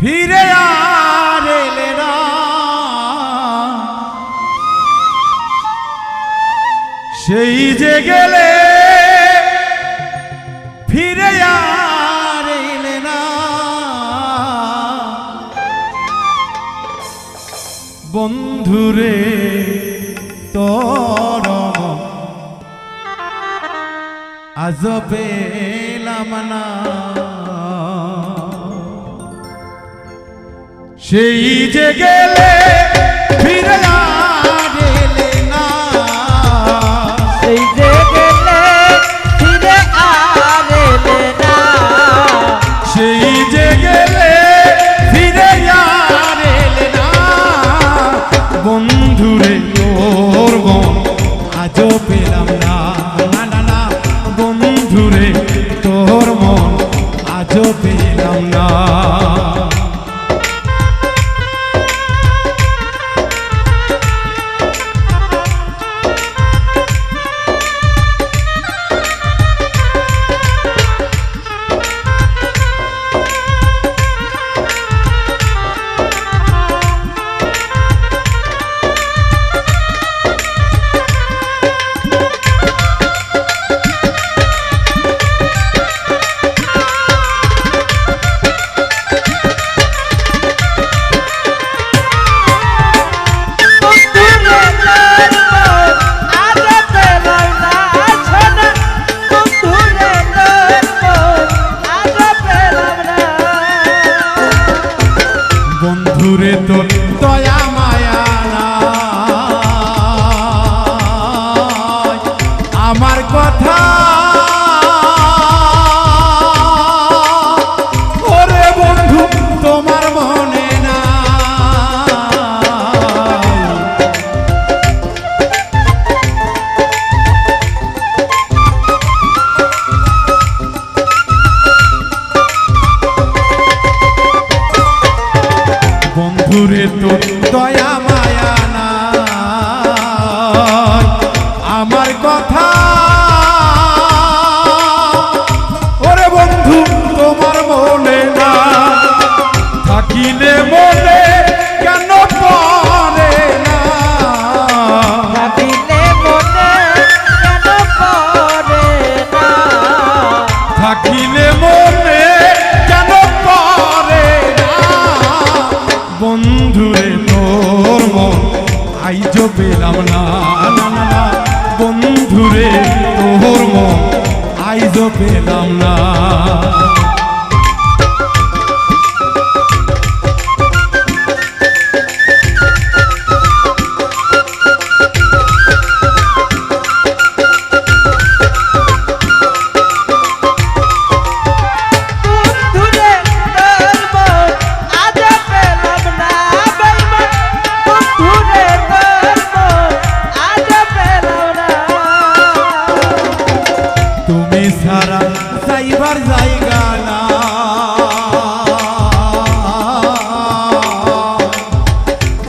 ফিরে সেই যে গেলে ফিরে না। বন্ধুরে তোর আজ পেলাম না। সেই যে গেলে ফিরে বন্ধুরে তোর দয়া মায়া না আমার কথা ওরে বন্ধু তোমার মনে না থাকিলে মনে কেন পড়ে না? ভাবিলে মনে কেন পড়ে না? থাকিলে মনে না না না না। বন্ধুরে তোর মন আইজ পেলাম না।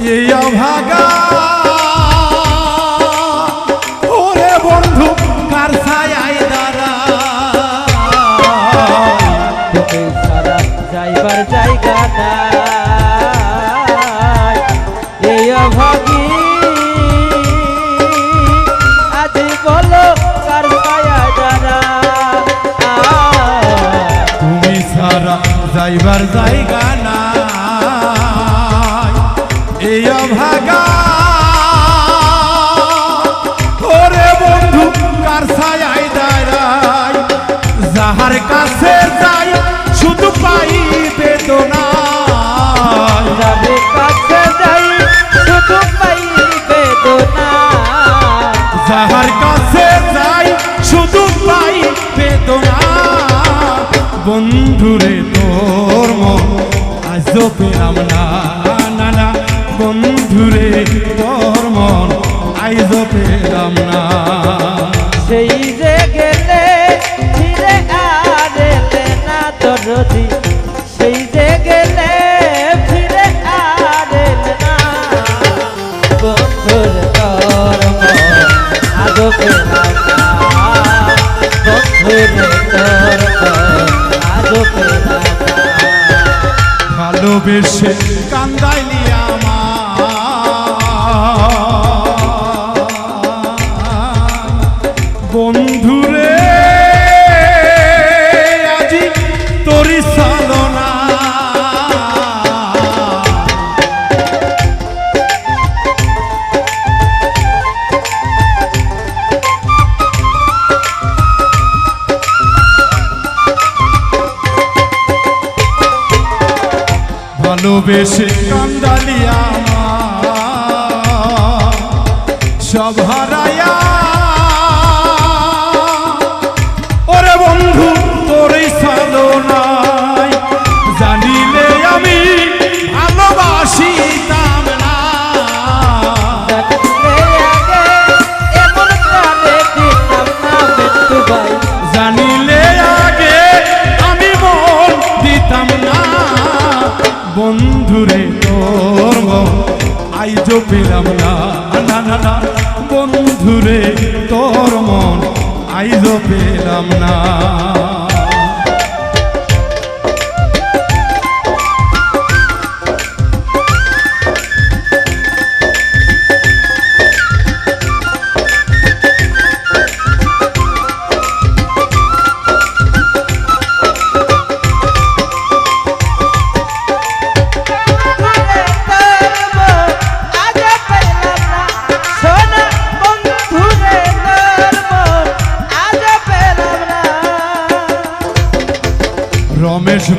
এই অভাগা। ওরে বন্ধু কার ছায় দাঁড়া? সারা যাইবার জায়গা এই অভাগী আজ বলো কার ছায়া জানা তুমি সারা যাইবার জায়গা বন্ধুরে তোর মন আজও পেলাম না না না। ভালোবেসে কান্দাইলি ভালোবেসে কান্দালি আমার। বন্ধুরে তোর মন আইজো পেলাম না।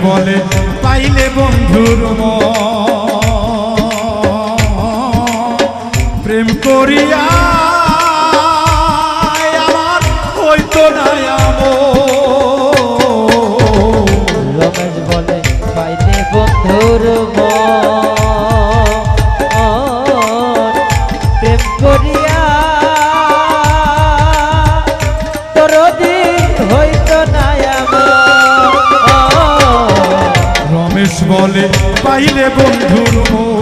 বলে রমেশ বলে পাইলে বন্ধুর মন,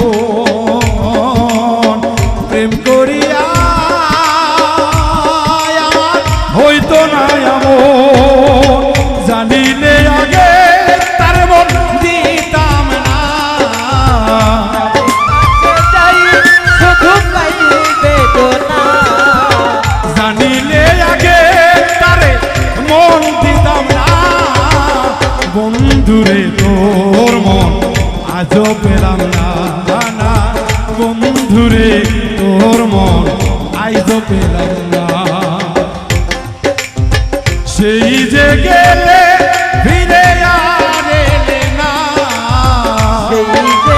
পেলাম না না বন্ধুরে, তোর মন আজও পেলাম না। সেই যে গেলে ফিরে না। সেই যে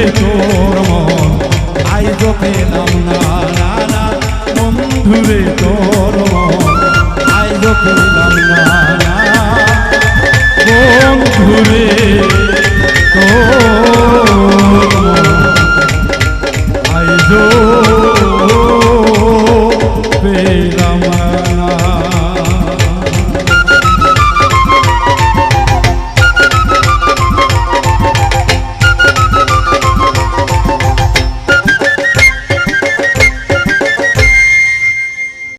বন্ধুরে তোর মন। আইজ পেলাম না না না বন্ধুরে তোর মন। আইজ পেলাম না না বন্ধুরে তোর মন। আইজো পেলাম না।